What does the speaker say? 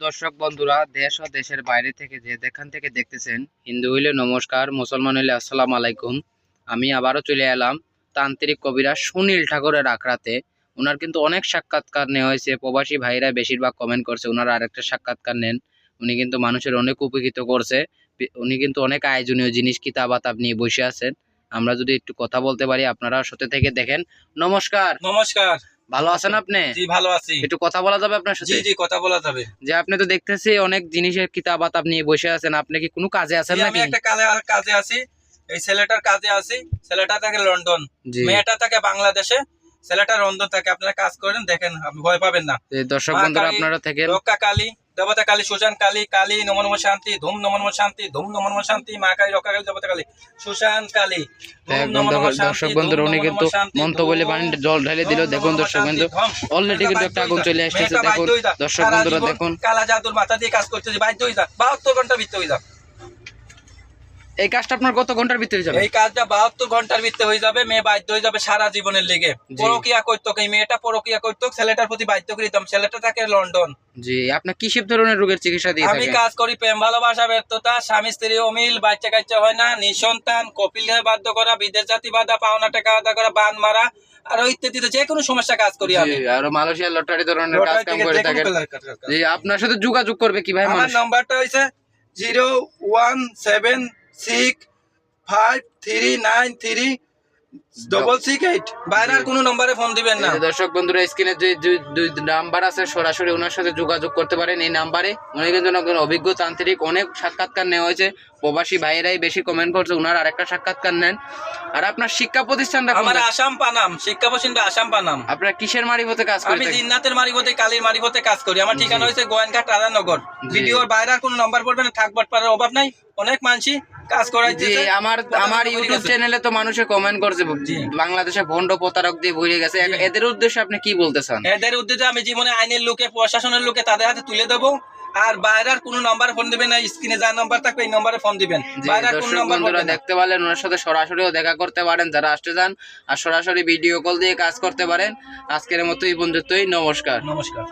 দর্শক বন্ধুরা, দেশ ও দেশের বাইরে থেকে যে যেখান থেকে দেখতেছেন, হিন্দু হইলে নমস্কার, মুসলমান হইলে আসসালাম আলাইকুম। আমি আবারও চলে এলাম তান্ত্রিক কবিরা সুনীল ঠাকুরের আখড়াতে। ওনার কিন্তু অনেক সাক্ষাৎকার নেওয়া হয়েছে, প্রবাসী ভাইরা বেশিরভাগ কমেন্ট করছে ওনারা আরেকটা সাক্ষাৎকার নেন। উনি কিন্তু মানুষের অনেক উপকৃত করছে উনি কিন্তু অনেক আয়োজনীয় জিনিস কিতাবাতাব নিয়ে বসে আছেন। আমরা যদি একটু কথা বলতে পারি, আপনারা সাথে থেকে দেখেন। নমস্কার! নমস্কার! ভালো আছেন আপনি? জি ভালো আছি। একটু কথা বলা যাবে আপনার সাথে? জি কথা বলা যাবে। যে আপনি তো দেখতেছি অনেক জিনিসের কিতাবাত আপনি বসে আছেন। আপনি কি কোনো কাজে আছেন নাকি আমি একটা কাজে কাজে আছি। এই ছেলেটার কাজে আছি। ছেলেটা থাকে লন্ডন। মেয়েটা থাকে বাংলাদেশে। ছেলেটা লন্ডন থাকে। আপনারা কাজ করেন দেখেন আপনি ভয় পাবেন না। এই দর্শক বন্ধুরা আপনারা থেকে রক্ষা কালী দেবতা কালী সুশান কালী কালী নম নম শান্তি ধুম নম নম শান্তি ধুম নম নম শান্তি মা কালী রক্ষা কালী দেবতা কালী সুশান কালী একদম দর্শক- বন্ধুরা উনি কিন্তু মন্ত্র বলে পানি জল ঢেলে দিল। দেখুন দর্শক বন্ধু অলরেডি কিন্তু একটা আগুন চলে আসতেছে। দেখুন। দর্শক বন্ধুরা দেখুন। কালা জাদুর মাথা দিয়ে কাজ করতেছে বাধ্য হয়ে যা বাহাত্তর ঘণ্টা ভিতরে হয়ে যা এই কাজটা আপনার কত ঘণ্টার ভিতরে যাবে? এই কাজটা বাহাত্তর ঘণ্টার ভিতরে হয়ে যাবে মেয়ে বাধ্য হয়ে যাবে সারা জীবনের লেগে। পরকিয়া করতো এই মেয়েটা পরকিয়া করতো ছেলেটার প্রতি বাধ্য করে দিতাম। ছেলেটা থাকে লন্ডন। জি আপনি কিসব ধরনের রোগের চিকিৎসা দিয়ে আমি কাজ করি প্রেম ভালোবাসা ব্যর্থতা স্বামী স্ত্রী অমিল বাচ্চা কাচ্চা হয় না নিঃসন্তান কপিল বাধ্য করা বিদেশ জাতি বাধা পাওনা টাকা আদা করা বান মারা আর ইত্যাদিতে যে কোনো সমস্যা কাজ করি আমি। আর মালয়েশিয়া লটারি ধরনের কাজ কাম করে থাকেন। কাজ। জি আপনার সাথে যোগাযোগ করবে কীভাবে আমার নাম্বারটা হয়েছে zero one seven six five three nine three double six eight বাইরের কোনো নম্বরে ফোন দিবেন না। দর্শক বন্ধুরা স্ক্রিনে যে দুই- নাম্বার আছে সরাসরি ওনার সাথে যোগাযোগ করতে পারেন এই নাম্বারে উনি কিন্তু অভিজ্ঞ তান্ত্রিক অনেক সাক্ষাৎকার নেওয়া হয়েছে। প্রবাসী ভাইয়েরাই বেশি কমেন্ট করছে ওনার আরেকটা সাক্ষাৎকার নেন। আর আপনার শিক্ষা প্রতিষ্ঠানটা আমার আসাম পানাম শিক্ষা প্রসিদ্ধ আসাম পানাম। আপনার কিসের মারিফতে কাজ করে আমি? জিন্নাতের মারিফতে কালীর মারিফতে কাজ করি। আমার ঠিকানা হয়েছে গোয়ানঘাট রাধানগর। ভিডিওর বাইরে আর কোনো নাম্বার পড়বে না থাকবার পারার অভাব নাই। অনেক মানসি কাজ জি আমার আমার ইউটিউব চ্যানেলে তো মানুষে কমেন্ট করছে। বাংলাদেশে ভন্ড প্রতারক দিয়ে ভরে গেছে। এদের উদ্দেশ্যে আপনি কি বলতে চান? এদের উদ্দেশ্যে আমি জীবনে আইনের লোকে প্রশাসনের লোকে তাদের হাতে তুলে দেবো। আর বাইরের কোনো নাম্বার ফোন দিবেন না স্ক্রিনে নাম্বার থাকবে এই নম্বরে ফোন দিবেন। বাইরের কোনো নাম্বার দেখতে পারলেন ওনার সাথে সরাসরিও দেখা করতে পারেন। যারা আসতে চান আর সরাসরি ভিডিও কল দিয়ে কাজ করতে পারেন। আজকের মতো এই বন্ধুত্বই। নমস্কার। নমস্কার।